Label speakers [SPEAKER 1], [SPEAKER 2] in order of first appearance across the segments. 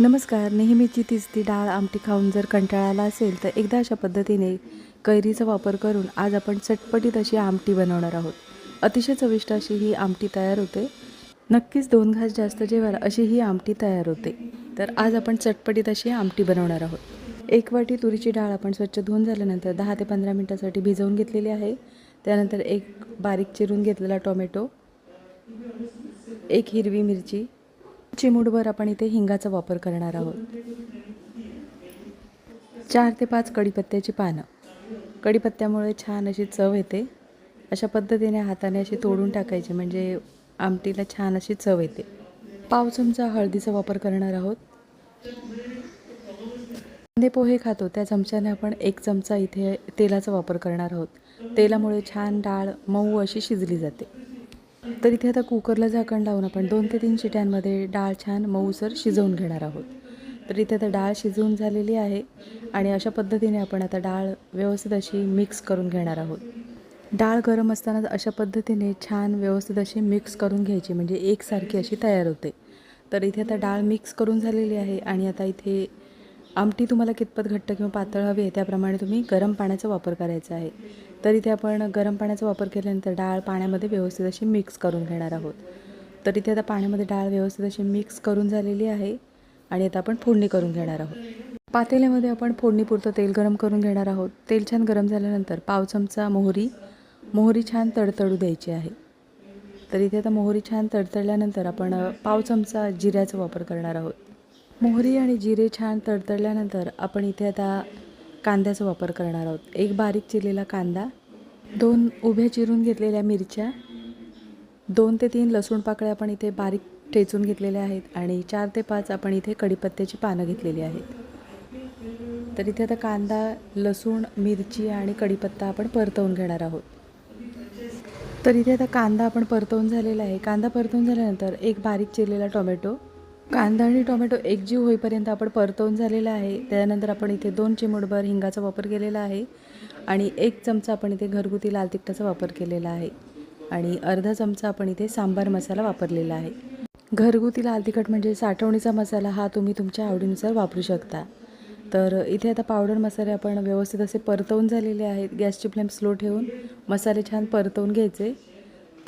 [SPEAKER 1] नमस्कार नेहमीची तीच ती डाळ आमटी खाऊन जर कंटाळा आला असेल तर एकदा अशा पद्धतीने कैरीचा वापर करून आज आपण चटपटीत अशी आमटी बनवणार आहोत. अतिशय चविष्ट अशी ही आमटी तयार होते. नक्कीच दोन घास जास्त जेवाल अशी ही आमटी तयार होते. तर आज आपण चटपटीत अशी आमटी बनवणार आहोत. एक वाटी तुरीची डाळ आपण स्वच्छ धुवून झाल्यानंतर दहा ते पंधरा मिनटासाठी भिजवून घेतलेली आहे. त्यानंतर एक बारीक चिरून घेतलेला टोमॅटो एक हिरवी मिरची चिमूटभर आपण इथे हिंगाचा वापर करणार आहोत. चार ते पाच कढीपत्त्याची पानं. कढीपत्त्यामुळे छान अशी चव येते. अशा पद्धतीने हाताने अशी तोडून टाकायची म्हणजे आमटीला छान अशी चव येते. पाव चमचा हळदीचा वापर करणार आहोत. कांदे पोहे खातो त्या चमच्याने आपण एक चमचा इथे तेलाचा वापर करणार आहोत. तेलामुळे छान डाळ मऊ अशी शिजली जाते. तर इथे आता कुकरला झाकण लावून आपण दोन ते तीन शिट्यांमध्ये डाळ छान मऊसर शिजवून घेणार आहोत. तर इथे आता डाळ शिजवून झालेली आहे आणि अशा पद्धतीने आपण आता डाळ व्यवस्थित अशी मिक्स करून घेणार आहोत. डाळ गरम असताना अशा पद्धतीने छान व्यवस्थित अशी मिक्स करून घ्यायची म्हणजे एकसारखी अशी तयार होते. तर इथे आता डाळ मिक्स करून झालेली आहे आणि आता इथे आमटी तुम्हाला कितपत घट्ट किंवा पातळ हवी आहे त्याप्रमाणे तुम्ही गरम पाण्याचा वापर करायचा आहे. तर इथे आपण गरम पाण्याचा वापर केल्यानंतर डाळ पाण्यामध्ये व्यवस्थित अशी मिक्स करून घेणार आहोत. तर इथे आता पाण्यामध्ये डाळ व्यवस्थित अशी मिक्स करून झालेली आहे आणि आता आपण फोडणी करून घेणार आहोत. पातेल्यामध्ये आपण फोडणीपुरतं तेल गरम करून घेणार आहोत. तेल छान गरम झाल्यानंतर पाव चमचा मोहरी. मोहरी छान तडतडू द्यायची आहे. तर इथे आता मोहरी छान तडतडल्यानंतर आपण पाव चमचा जिऱ्याचा वापर करणार आहोत. मोहरी आणि जिरे छान तडतडल्यानंतर आपण इथे आता कांद्याचा वापर करणार आहोत. एक बारीक चिरलेला कांदा दोन उभ्या चिरून घेतलेल्या मिरच्या दोन ते तीन लसूण पाकळ्या आपण इथे बारीक ठेचून घेतलेल्या आहेत आणि चार ते पाच आपण इथे कढीपत्त्याची पानं घेतलेली आहेत. तर इथे आता कांदा लसूण मिरची आणि कढीपत्ता आपण परतवून घेणार आहोत. तर इथे आता कांदा आपण परतवून झालेला आहे. कांदा परतवून झाल्यानंतर एक बारीक चिरलेला टोमॅटो कांदा आणि टोमॅटो एकजीव होईपर्यंत आपण परतवून झालेला आहे. त्यानंतर आपण इथे दोन चिमूटभर हिंगाचा वापर केलेला आहे आणि एक चमचा आपण इथे घरगुती लाल तिखटाचा वापर केलेला आहे आणि अर्धा चमचा आपण इथे सांबार मसाला वापरलेला आहे. घरगुती लाल तिखट म्हणजे साठवणीचा मसाला हा तुम्ही तुमच्या आवडीनुसार वापरू शकता. तर इथे आता पावडर मसाले आपण व्यवस्थित असे परतवून झालेले आहेत. गॅसची फ्लेम स्लो ठेवून मसाले छान परतवून घ्यायचे.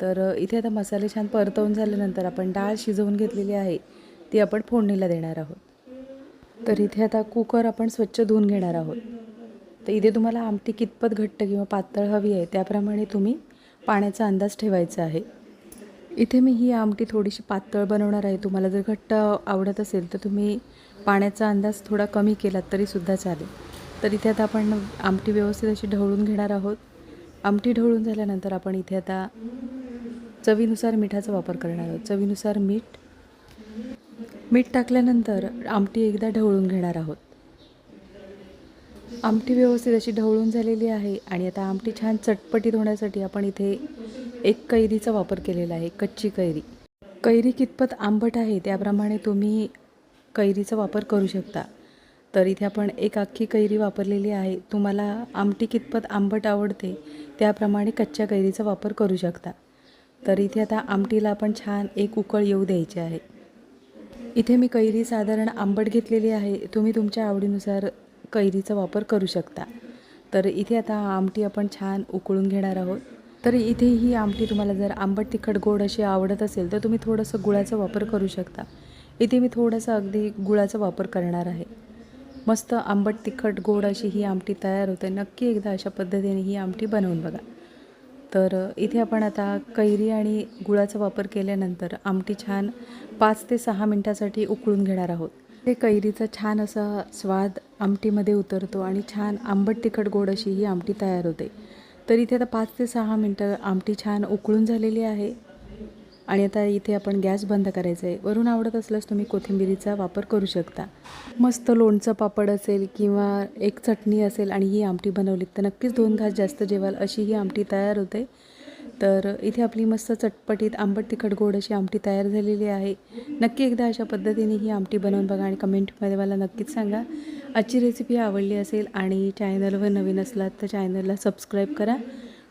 [SPEAKER 1] तर इथे आता मसाले छान परतवून झाल्यानंतर आपण डाळ शिजवून घेतलेली आहे. ती आपण फोडणीला देणार आहोत. तर इथे आता कुकर आपण स्वच्छ धुवून घेणार आहोत. तर इथे तुम्हाला आमटी कितपत घट्ट किंवा पातळ हवी आहे त्याप्रमाणे तुम्ही पाण्याचा अंदाज ठेवायचा आहे. इथे मी ही आमटी थोडीशी पातळ बनवणार आहे. तुम्हाला जर घट्ट आवडत असेल तर तुम्ही पाण्याचा अंदाज थोडा कमी केलात तरीसुद्धा चालेल. तर इथे आता आपण आमटी व्यवस्थित अशी ढवळून घेणार आहोत. आमटी ढवळून झाल्यानंतर आपण इथे आता चवीनुसार मिठाचा वापर करणार आहोत. चवीनुसार मीठ मीठ टाकल्यानंतर आमटी एकदा ढवळून घेणार आहोत. आमटी व्यवस्थित अशी ढवळून झालेली आहे आणि आता आमटी छान चटपटीत होण्यासाठी आपण इथे एक कैरीचा वापर केलेला आहे कच्ची कैरी. कैरी कितपत आंबट आहे त्याप्रमाणे तुम्ही कैरीचा वापर करू शकता. तर इथे आपण एक अख्खी कैरी वापरलेली आहे. तुम्हाला आमटी कितपत आंबट आवडते त्याप्रमाणे कच्च्या कैरीचा वापर करू शकता. तर इथे आता आमटीला आपण छान एक उकळ येऊ द्यायची आहे. इथे मी कैरी साधारण आंबट घेतलेली आहे. तुम्ही तुमच्या आवडीनुसार कैरीचा वापर करू शकता. तर इथे आता आमटी आपण छान उकळून घेणार आहोत. तर इथे ही आमटी तुम्हाला जर आंबट तिखट गोड अशी आवडत असेल तर तुम्ही थोडंसं गुळाचा वापर करू शकता. इथे मी थोडासा अगदी गुळाचा वापर करणार आहे. मस्त आंबट तिखट गोड अशी ही आमटी तयार होते. नक्की एकदा अशा पद्धतीने ही आमटी बनवून बघा. तर इथे आपण आता कैरी आणि गुळाचा वापर केल्यानंतर आमटी छान पाच ते सहा मिनटासाठी उकळून घेणार आहोत. ते कैरीचा छान असा स्वाद आमटीमध्ये उतरतो आणि छान आंबट तिखट गोड अशी ही आमटी तयार होते. तर इथे आता पाच ते सहा मिनटं आमटी छान उकळून झालेली आहे. आणि आता इथे आपण गॅस बंद करायचा आहे वरून आवडत असल्यास तुम्ही कोथिंबिरीचा वापर करू शकता. मस्त लोणचं पापड असेल किंवा एक चटणी असेल आणि ही आमटी बनवली तर नक्कीच दोन घास जास्त जेवाल अशी ही आमटी तयार होते. तर इथे आपली मस्त चटपटीत आंबट तिखट गोड अशी आमटी तयार झालेली आहे. नक्की एकदा अशा पद्धतीने ही आमटी बनवून बघा आणि कमेंटमध्ये मला नक्कीच सांगा. आजची रेसिपी आवडली असेल आणि चॅनलवर नवीन असलात तर चॅनलला सबस्क्राईब करा.